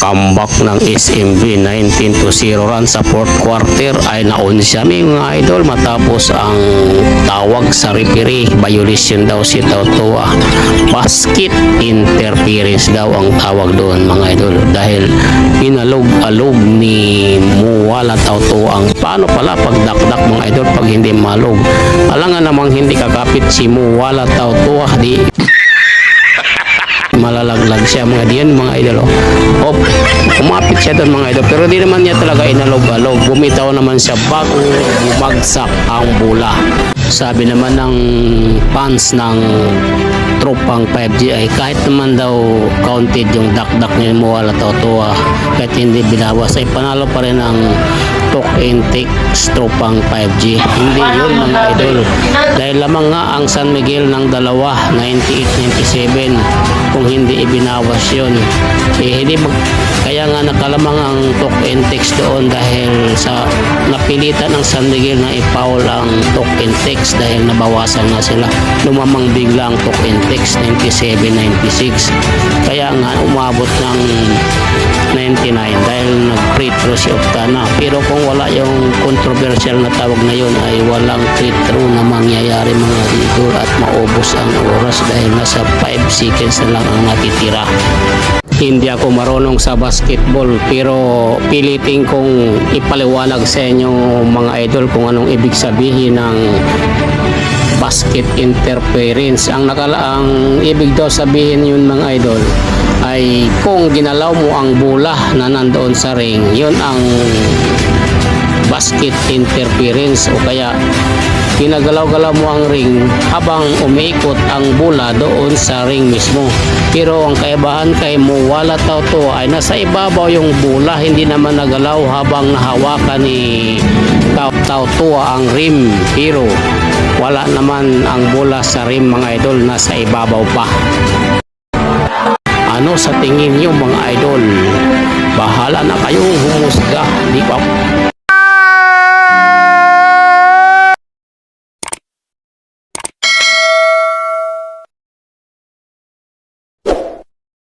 comeback ng SMB 19 to 0 run sa fourth quarter. Ay naunsya may mga idol matapos ang tawag sa referee. Violation daw si Tautua. Basket interference daw ang tawag doon mga idol. Dahil inalog-alog ni Muwala Tautua ang paano pala pagdakdak mga idol pag hindi malog? Alangan namang hindi kakapit si Muwala Tautua di malalaglag siya mga diyan mga idol oh. oh umapit siya doon mga idol. Pero di naman niya talaga inalog-alog. Bumitaw naman siya bago bumagsak ang bola sabi naman ng fans ng tropang 5G ay kahit naman daw counted yung dakdak ni Muwala Totoa kahit hindi binawas ay panalo pa rin ang talk and take tropang 5G hindi yun mga idol. Dahil lamang nga ang San Miguel ng dalawa 98-97 kung hindi ibinawas yun eh hindi mag kaya nga nakalamang ang talk and text doon dahil sa napilitan ng San Miguel na ipaul ang talk and text dahil nabawasan na sila. Lumamang bigla ang talk and text 97-96 kaya nga umabot ng 99 dahil nag-free throw si Octana. Pero kung wala yung controversial na tawag na yun ay walang free throw na mangyayari mga idol at maubos ang oras dahil nasa 5 seconds na lang ang natitira hindi ako marunong sa basketball pero piliting kong ipaliwanag sa inyo mga idol kung anong ibig sabihin ng basket interference. Ang nakalaang ibig daw sabihin yun mga idol ay kung ginalaw mo ang bola na nandoon sa ring, yun ang basket interference o kaya ginagalaw-galaw mo ang ring habang umiikot ang bola doon sa ring mismo. Pero ang kaibahan kay Muwala Tauto ay nasa ibabaw yung bola, hindi naman nagalaw habang nahawakan ni Tau- Tauto ang rim. Pero wala naman ang bola sa rim mga idol, nasa ibabaw pa. Ano sa tingin niyo mga idol? Bahala na kayong humusga. Di ba?